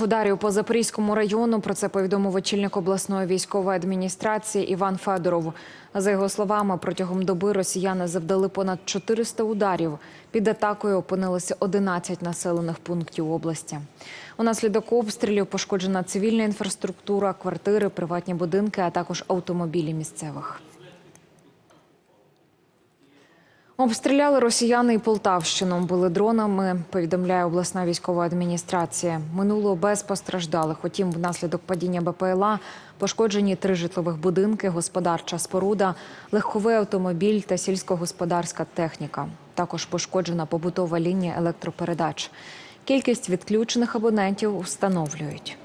ворожих ударів по Запорізькому району. Про це повідомив очільник обласної військової адміністрації Іван Федоров. За його словами, протягом доби росіяни завдали понад 400 ударів. Під атакою опинилися 11 населених пунктів області. Унаслідок обстрілів пошкоджена цивільна інфраструктура, квартири, приватні будинки, а також автомобілі місцевих. Обстріляли росіяни і Полтавщину. Били дронами, повідомляє обласна військова адміністрація. Минуло без постраждалих. Утім, внаслідок падіння БПЛА пошкоджені три житлових будинки, господарча споруда, легковий автомобіль та сільськогосподарська техніка. Також пошкоджена побутова лінія електропередач. Кількість відключених абонентів встановлюють.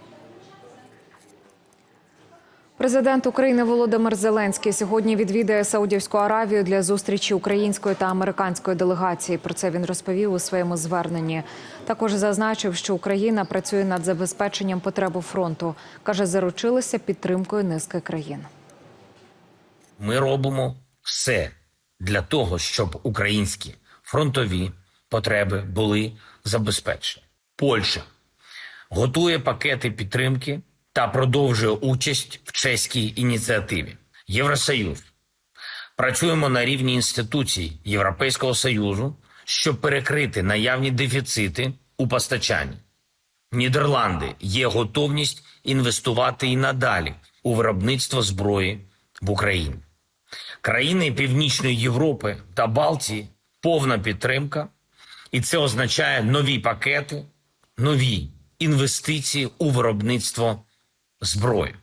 Президент України Володимир Зеленський сьогодні відвідає Саудівську Аравію для зустрічі української та американської делегації. Про це він розповів у своєму зверненні. Також зазначив, що Україна працює над забезпеченням потреб фронту. каже, заручилися підтримкою низки країн. Ми робимо все для того, щоб українські фронтові потреби були забезпечені. Польща готує пакети підтримки та продовжує участь в чеській ініціативі. Євросоюз. Працюємо на рівні інституцій Європейського Союзу, щоб перекрити наявні дефіцити у постачанні. Нідерланди є готовність інвестувати і надалі у виробництво зброї в Україні. Країни Північної Європи та Балтії повна підтримка, і це означає нові пакети, нові інвестиції у виробництво зброї.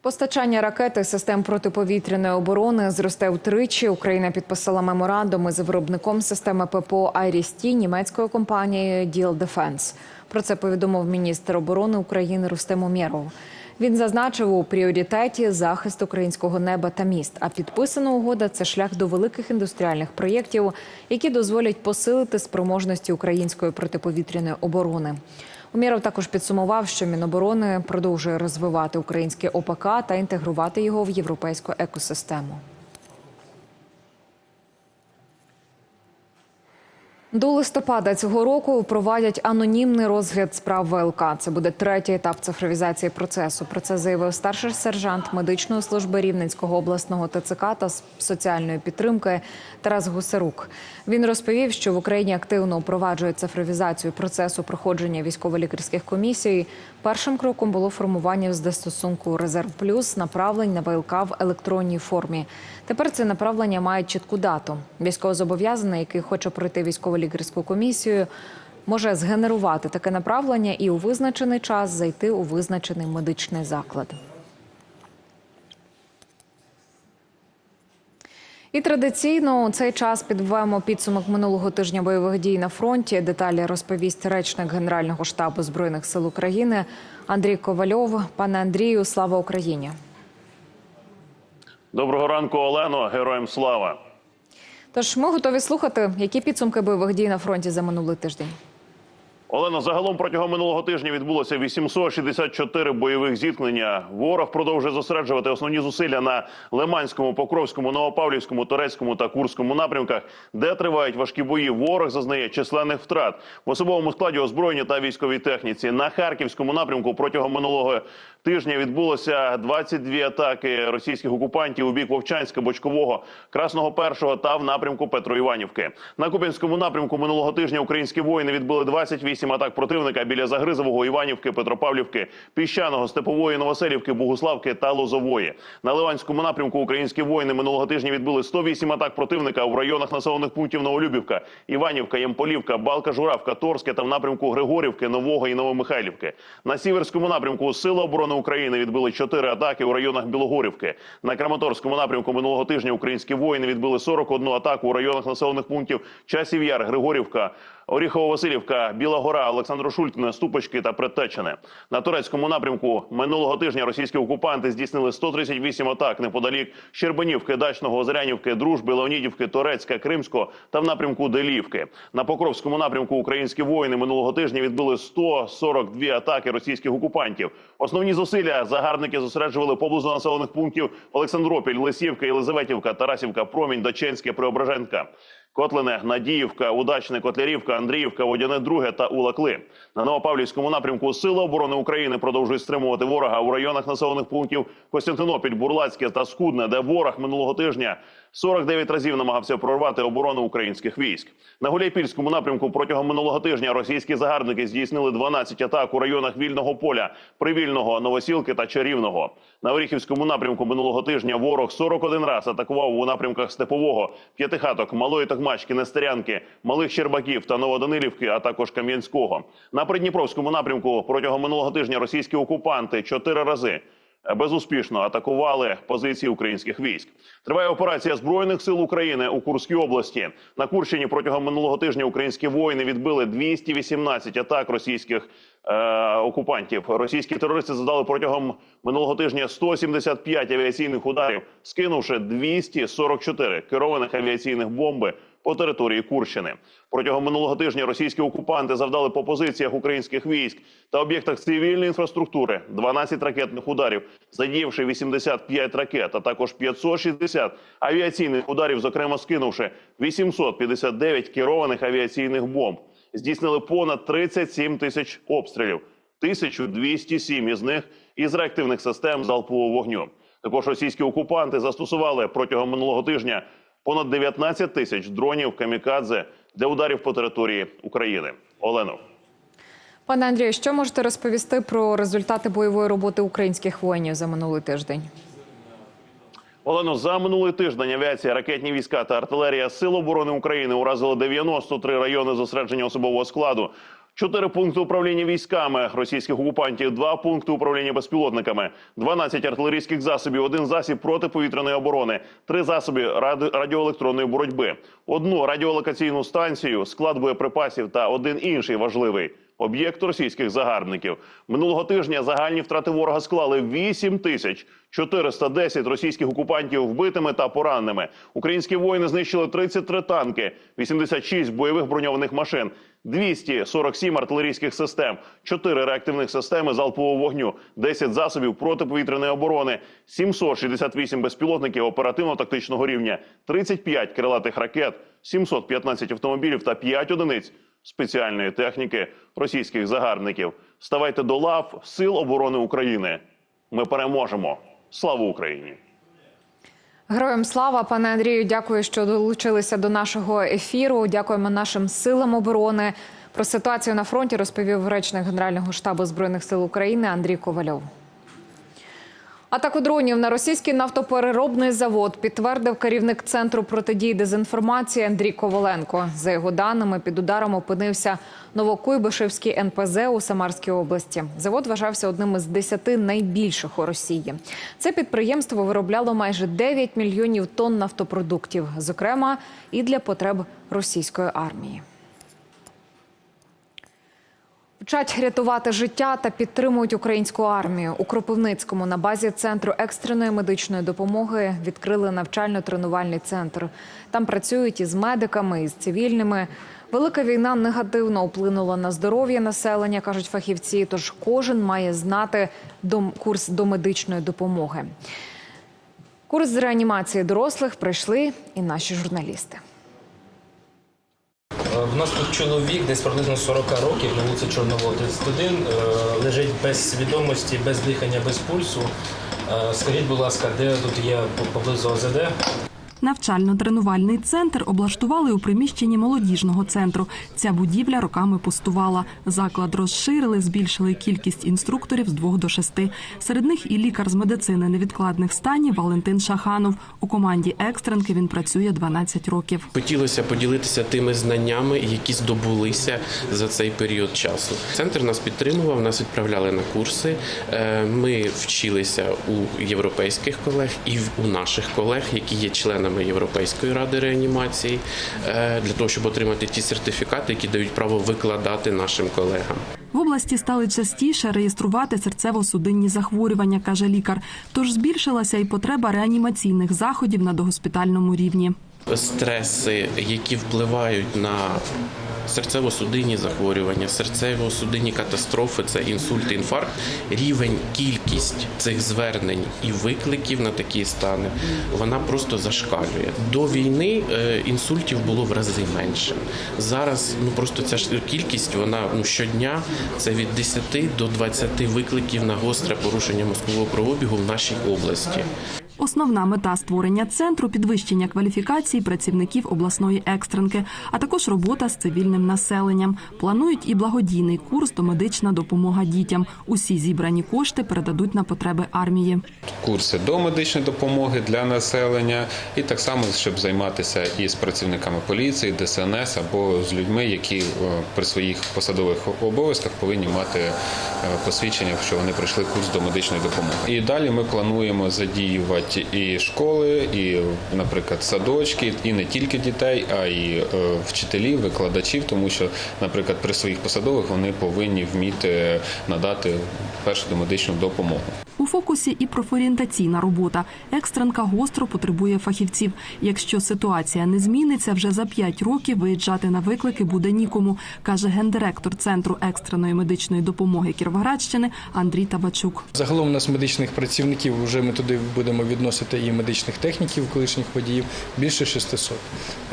Постачання ракет і систем протиповітряної оборони зросте втричі. Україна підписала меморандум із виробником системи ППО «Айріс-Ті» німецькою компанією «Діл Дефенс». Про це повідомив міністр оборони України Рустем Умєров. Він зазначив у пріоритеті захист українського неба та міст. А підписана угода це шлях до великих індустріальних проєктів, які дозволять посилити спроможності української протиповітряної оборони. Умєров також підсумував, що Міноборони продовжує розвивати українське ОПК та інтегрувати його в європейську екосистему. До листопада цього року впровадять анонімний розгляд справ ВЛК. Це буде третій етап цифровізації процесу. Про це заявив старший сержант медичної служби Рівненського обласного ТЦК та соціальної підтримки Тарас Гусарук. Він розповів, що в Україні активно впроваджують цифровізацію процесу проходження військово-лікарських комісій. Першим кроком було формування з застосунку Резерв Плюс направлень на ВЛК в електронній формі. Тепер це направлення має чітку дату. Військовозобов'язаний, який хоче пройти військово-лікарську комісію, може згенерувати таке направлення і у визначений час зайти у визначений медичний заклад. І традиційно у цей час підбиваємо підсумок минулого тижня бойових дій на фронті. Деталі розповість речник Генерального штабу збройних сил України Андрій Ковальов. Пане Андрію, слава Україні! Доброго ранку, Олено. Героям слава. Тож ми готові слухати, які підсумки бойових дій на фронті за минулий тиждень. Олено, загалом протягом минулого тижня відбулося 864 бойових зіткнення. Ворог продовжує зосереджувати основні зусилля на Лиманському, Покровському, Новопавлівському, Турецькому та Курському напрямках, де тривають важкі бої. Ворог зазнає численних втрат в особовому складі озброєння та військовій техніці. На харківському напрямку протягом минулого тижня відбулося 22 атаки російських окупантів у бік Вовчанська, Бочкового, Красного Першого та в напрямку Петроіванівки. На Куп'янському напрямку минулого тижня українські воїни відбили 28 атак противника біля Загризового, Іванівки, Петропавлівки, Піщаного, Степової, Новоселівки, Богуславки та Лозової. На Ливанському напрямку українські воїни минулого тижня відбили 108 атак противника в районах населених пунктів Новолюбівка, Іванівка, Ямполівка, Балка, Журавка, Торське та в напрямку Григорівки, Нового і Новомихайлівки. На Сіверському напрямку Сили оборони України відбили 4 атаки у районах Білогорівки. На Краматорському напрямку минулого тижня українські воїни відбили 41 атаку у районах населених пунктів Часів Яр, Григорівка, Оріхово-Василівка, Біла Гора, Олександро-Шулькне, Ступочки та Предтечене. На турецькому напрямку минулого тижня російські окупанти здійснили 138 атак неподалік Щербанівки, Дачного, Озерянівки, Дружби, Леонідівки, Торецька, Кримського та в напрямку Делівки. На Покровському напрямку українські воїни минулого тижня відбили 142 атаки російських окупантів. Основні зусилля загарбники зосереджували поблизу населених пунктів Олександропіль, Лисівка, Єлизаветівка, Тарасівка, Промінь, Даченське, Преображенка. Котлине, Надіївка, Удачне, Котлярівка, Андріївка, Водяне Друге та Улакли. На Новопавлівському напрямку Сили оборони України продовжують стримувати ворога у районах населених пунктів Костянтинопіль, Бурлацьке та Скудне, де ворог минулого тижня 49 разів намагався прорвати оборону українських військ. На Гуляйпільському напрямку протягом минулого тижня російські загарбники здійснили 12 атак у районах Вільного поля, Привільного, Новосілки та Чарівного. На Оріхівському напрямку минулого тижня ворог 41 раз атакував у напрямках Степового, П'ятихаток, Малої Токмачки, Нестерянки, Малих Щербаків та Новоданилівки, а також Кам'янського. На Придніпровському напрямку протягом минулого тижня російські окупанти чотири рази безуспішно атакували позиції українських військ. Триває операція збройних сил України у Курській області. На Курщині протягом минулого тижня українські воїни відбили 218 атак російських е, окупантів. Російські терористи задали протягом минулого тижня 175 авіаційних ударів, скинувши 244 керованих авіаційних бомби по території Курщини. Протягом минулого тижня російські окупанти завдали по позиціях українських військ та об'єктах цивільної інфраструктури 12 ракетних ударів, задіявши 85 ракет, а також 560 авіаційних ударів, зокрема скинувши 859 керованих авіаційних бомб. Здійснили понад 37 тисяч обстрілів, 1207 із них із реактивних систем залпового вогню. Також російські окупанти застосували протягом минулого тижня понад 19 тисяч дронів камікадзе для ударів по території України. Олено. Пане Андрію, що можете розповісти про результати бойової роботи українських воїнів за минулий тиждень? Олено, за минулий тиждень авіація, ракетні війська та артилерія Сил оборони України уразили 93 райони зосередження особового складу. Чотири пункти управління військами. Російських окупантів, два пункти управління безпілотниками, 12 артилерійських засобів, один засіб протиповітряної оборони, три засоби ради- радіоелектронної боротьби, одну радіолокаційну станцію, склад боєприпасів та один інший важливий об'єкт російських загарбників. Минулого тижня загальні втрати ворога склали 8 тисяч 410 російських окупантів вбитими та пораненими. Українські воїни знищили 33 танки, 86 бойових броньованих машин, 247 артилерійських систем, 4 реактивних системи залпового вогню, 10 засобів протиповітряної оборони, 768 безпілотників оперативно-тактичного рівня, 35 крилатих ракет, 715 автомобілів та 5 одиниць спеціальної техніки російських загарбників. Ставайте до лав Сил оборони України. Ми переможемо. Слава Україні! Героям слава, пане Андрію, дякую, що долучилися до нашого ефіру. Дякуємо нашим силам оборони. Про ситуацію на фронті розповів речник Генерального штабу збройних сил України Андрій Ковальов. Атаку дронів на російський нафтопереробний завод підтвердив керівник центру протидії дезінформації Андрій Коваленко. За його даними, під ударом опинився Новокуйбишевський НПЗ у Самарській області. Завод вважався одним із десяти найбільших у Росії. Це підприємство виробляло майже 9 мільйонів тонн нафтопродуктів, зокрема і для потреб російської армії. Вчать рятувати життя та підтримують українську армію. У Кропивницькому на базі центру екстреної медичної допомоги відкрили навчально-тренувальний центр. Там працюють із медиками, із цивільними. Велика війна негативно вплинула на здоров'я населення, кажуть фахівці. Тож кожен має знати курс до медичної допомоги. Курс з реанімації дорослих пройшли і наші журналісти. Е, В нас тут чоловік, десь приблизно 40 років, на вулиці Чорновол 31, е, лежить без свідомості, без дихання, без пульсу. Е, Скажіть, будь ласка, де тут є поблизу ОЗД? Навчально-тренувальний центр облаштували у приміщенні молодіжного центру. Ця будівля роками пустувала. Заклад розширили, збільшили кількість інструкторів з двох до шести. Серед них і лікар з медицини невідкладних станів Валентин Шаханов. У команді екстренки він працює 12 років. Хотілося поділитися тими знаннями, які здобулися за цей період часу. Центр нас підтримував, нас відправляли на курси. Е, Ми вчилися у європейських колег і у наших колег, які є членами Європейської ради реанімації, е, для того, щоб отримати ті сертифікати, які дають право викладати нашим колегам. В області стали частіше реєструвати серцево-судинні захворювання, каже лікар. Тож збільшилася і потреба реанімаційних заходів на догоспітальному рівні. Стреси, які впливають на серцево-судинні захворювання, серцево-судинні катастрофи, це інсульт, інфаркт. Рівень, кількість цих звернень і викликів на такі стани вона просто зашкалює. До війни е, інсультів було в рази менше. Зараз ну просто ця ж кількість вона ну щодня це від 10 до 20 викликів на гостре порушення мозкового кровообігу в нашій області. Основна мета створення центру підвищення кваліфікації працівників обласної екстренки, а також робота з цивільним населенням. Планують і благодійний курс «Домедична допомога дітям. Усі зібрані кошти передадуть на потреби армії. курси до медичної допомоги для населення, і так само, щоб займатися і з працівниками поліції, ДСНС або з людьми, які е, при своїх посадових обов'язках повинні мати е, посвідчення, що вони пройшли курс до медичної допомоги. І далі ми плануємо задіювати і школи, і, наприклад, садочки, і не тільки дітей, а й е, вчителів, викладачів, тому що, наприклад, при своїх посадових вони повинні вміти надати першу домедичну допомогу. У фокусі і профорієнтаційна робота. Екстренка гостро потребує фахівців. Якщо ситуація не зміниться, вже за п'ять років виїжджати на виклики буде нікому, каже гендиректор центру екстреної медичної допомоги Кіровоградщини Андрій Табачук. Загалом у нас медичних працівників вже ми туди будемо відносити і медичних техніків, колишніх водіїв більше 600.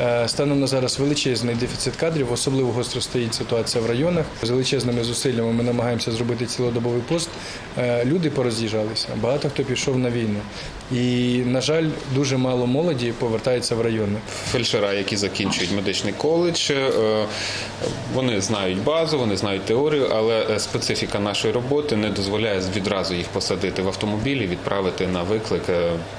Е, Станом на зараз величезний дефіцит кадрів, особливо гостро стоїть ситуація в районах. З величезними зусиллями ми намагаємося зробити цілодобовий пост. Е, Люди пороз'їжджалися, багато хто пішов на війну. І, на жаль, дуже мало молоді повертається в райони. фельдшера, які закінчують медичний коледж, е, вони знають базу, вони знають теорію, але специфіка нашої роботи не дозволяє відразу їх посадити в автомобілі, відправити на виклик,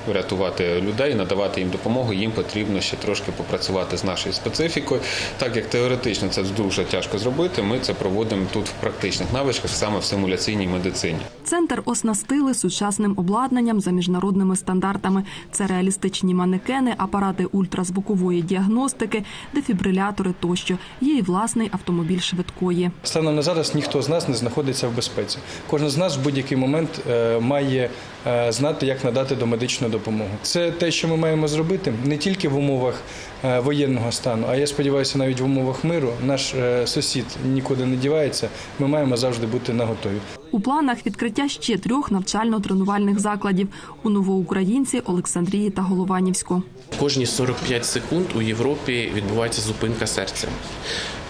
врятувати людей, надавати їм допомогу. Їм потрібно ще трошки попрацювати з нашою специфікою. Так як теоретично це дуже тяжко зробити, ми це проводимо тут в практичних навичках, саме в симуляційній медицині. Центр оснастили сучасним обладнанням за міжнародними стандартами. Це реалістичні манекени, апарати ультразвукової діагностики, дефібрилятори тощо. Є і власний автомобіль швидкої. Станом на зараз ніхто з нас не знаходиться в безпеці. Кожен з нас в будь-який момент е, має е, знати, як надати домедичну допомогу. Це те, що ми маємо зробити не тільки в умовах е, воєнного стану, а я сподіваюся, навіть в умовах миру. Наш е, сусід нікуди не дівається. Ми маємо завжди бути наготові. У планах відкриття ще трьох навчально-тренувальних закладів у Новоукраїнці, Олександрії та Голованівську. Кожні 45 секунд у Європі відбувається зупинка серця.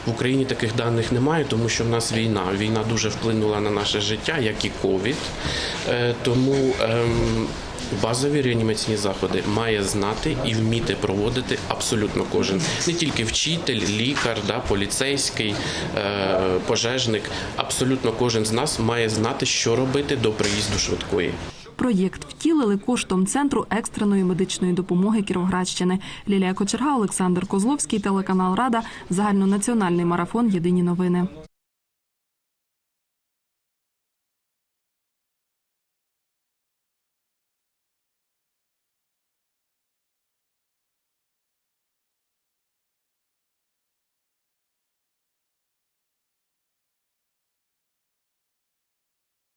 В Україні таких даних немає, тому що в нас війна. Війна дуже вплинула на наше життя, як і ковід. Е, Тому ем, базові реанімаційні заходи має знати і вміти проводити абсолютно кожен. Не тільки вчитель, лікар, да, поліцейський, е, пожежник. Абсолютно кожен з нас має знати, що робити до приїзду швидкої. Проєкт втілили коштом центру екстреної медичної допомоги Кіровоградщини. Лілія Кочерга, Олександр Козловський, телеканал Рада, загальнонаціональний марафон. Єдині новини.